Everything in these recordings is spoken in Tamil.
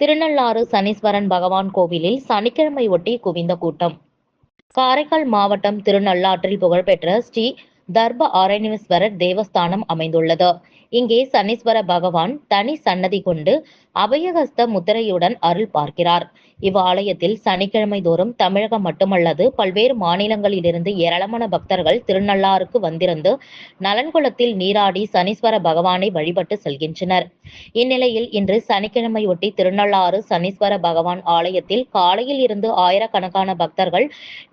திருநள்ளாறு சனீஸ்வரன் பகவான் கோவிலில் சனிக்கிழமை ஒட்டி குவிந்த கூட்டம். காரைக்கால் மாவட்டம் திருநள்ளாற்றில் புகழ்பெற்ற ஸ்ரீ தர்ப ஆரண்யேஸ்வரர் தேவஸ்தானம் அமைந்துள்ளது. இங்கே சனீஸ்வர பகவான் தனி சன்னதி கொண்டு அபயஹஸ்த முத்திரையுடன் அருள் பார்க்கிறார். இவ்வாலயத்தில் சனிக்கிழமை தோறும் தமிழகம் மட்டுமல்லது பல்வேறு மாநிலங்களிலிருந்து ஏராளமான பக்தர்கள் திருநள்ளாருக்கு வந்திருந்து நலன்குளத்தில் நீராடி சனீஸ்வர பகவானை வழிபட்டு செல்கின்றனர். இந்நிலையில் இன்று சனிக்கிழமையொட்டி திருநள்ளாறு சனீஸ்வர பகவான் ஆலயத்தில் காலையில் இருந்து ஆயிரக்கணக்கான பக்தர்கள்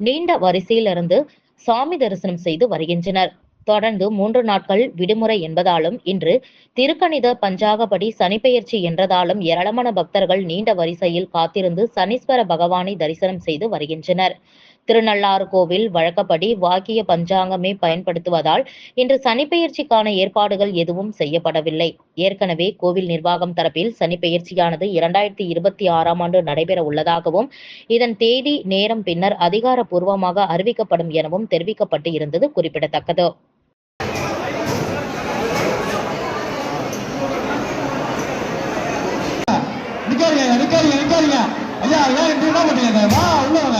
நீண்ட வரிசையிலிருந்து சாமி தரிசனம் செய்து வருகின்றனர். தொடர்ந்து மூன்று நாட்கள் விடுமுறை என்பதாலும் இன்று திருக்கணித பஞ்சாகபடி சனிப்பெயர்ச்சி என்றதாலும் ஏராளமான பக்தர்கள் நீண்ட வரிசையில் காத்திருந்து சனீஸ்வர பகவானை தரிசனம் செய்து வருகின்றனர். திருநள்ளாறு கோவில் வழக்கப்படி வாக்கிய பஞ்சாங்கமே பயன்படுத்துவதால் இன்று சனிப்பெயர்ச்சிக்கான ஏற்பாடுகள் எதுவும் செய்யப்படவில்லை. ஏற்கனவே கோவில் நிர்வாகம் தரப்பில் சனிப்பெயர்ச்சியானது இரண்டாயிரத்தி இருபத்தி ஆறாம் ஆண்டு நடைபெற உள்ளதாகவும் இதன் தேதி நேரம் பின்னர் அதிகாரப்பூர்வமாக அறிவிக்கப்படும் எனவும் தெரிவிக்கப்பட்டு இருந்தது குறிப்பிடத்தக்கது. நிக்காதீங்க நிக்காதீங்க நிக்காதீங்க. ஐயா ஐயா என்ன பண்றீங்க வா உள்ளவங்க